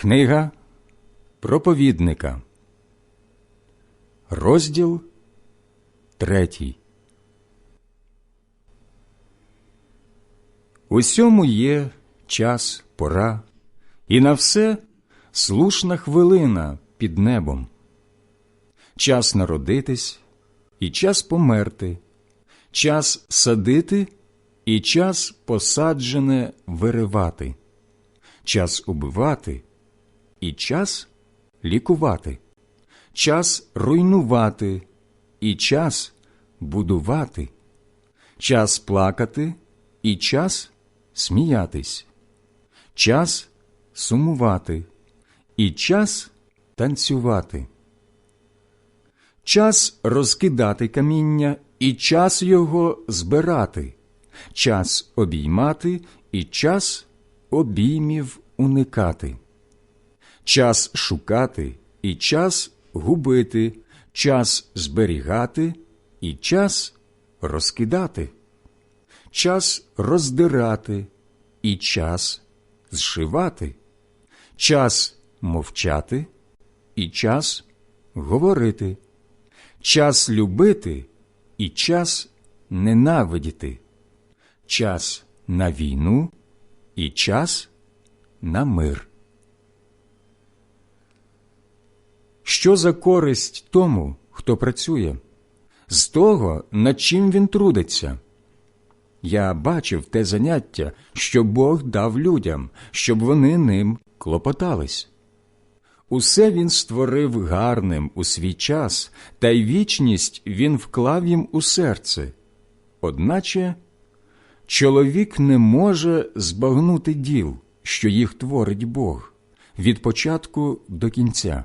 Книга проповідника, розділ третій. Усьому є час, пора, і на все слушна хвилина під небом. Час народитись і час померти, час садити і час посаджене виривати, час убивати і час лікувати, час руйнувати і час будувати, час плакати і час сміятись, час сумувати і час танцювати, час розкидати каміння і час його збирати, час обіймати і час обіймів уникати час шукати і час губити, час зберігати і час розкидати, час роздирати і час зшивати, час мовчати і час говорити, час любити і час ненавидіти, час на війну і час на мир. Що за користь тому, хто працює, з того, над чим він трудиться? Я бачив те заняття, що Бог дав людям, щоб вони ним клопотались. Усе він створив гарним у свій час, та й вічність він вклав їм у серце. Одначе чоловік не може збагнути діл, що їх творить Бог, від початку до кінця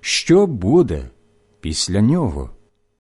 що буде після нього?